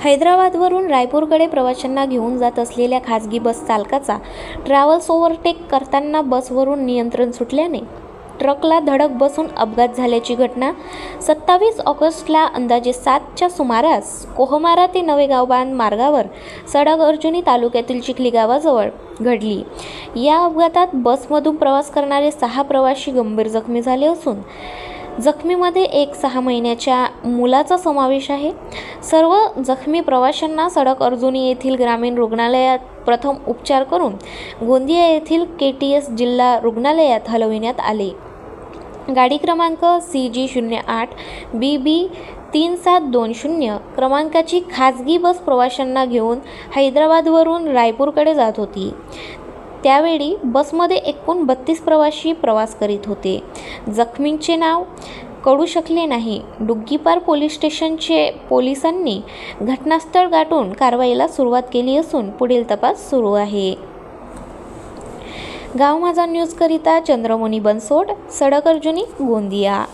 हैदराबादवरून रायपूरकडे प्रवाशांना घेऊन जात असलेल्या खाजगी बस चालकाचा ट्रॅव्हल्स ओव्हरटेक करताना बसवरून नियंत्रण सुटल्याने ट्रकला धडक बसून अपघात झाल्याची घटना सत्तावीस ऑगस्टला अंदाजे सातच्या सुमारास कोहमारा ते नवेगावबान मार्गावर सडक अर्जुनी तालुक्यातील चिखली गावाजवळ घडली. या अपघातात बसमधून प्रवास करणारे सहा प्रवासी गंभीर जखमी झाले असून जखमीमध्ये एक सहा महिन्याच्या मुलाचा समावेश आहे. सर्व जखमी प्रवाशांना सडक अर्जुनी येथील ग्रामीण रुग्णालयात प्रथम उपचार करून गोंदिया येथील के टी एस जिल्हा रुग्णालयात हलविण्यात आले. गाडी क्रमांक सी जी शून्य आठ बी बी तीन सात दोन शून्य क्रमांकाची खाजगी बस प्रवाशांना घेऊन हैदराबादवरून रायपूरकडे जात होती. त्यावेळी बसमध्ये एकूण बत्तीस प्रवासी प्रवास करीत होते. जखमींचे नाव कळू शकले नाही. डुग्गीपार पोलीस स्टेशनचे पोलिसांनी घटनास्थळ गाठून कारवाईला सुरुवात केली असून पुढील तपास सुरू आहे. गाव माझा न्यूजकरिता चंद्रमोनी बनसोड सडक अर्जुनी गोंदिया.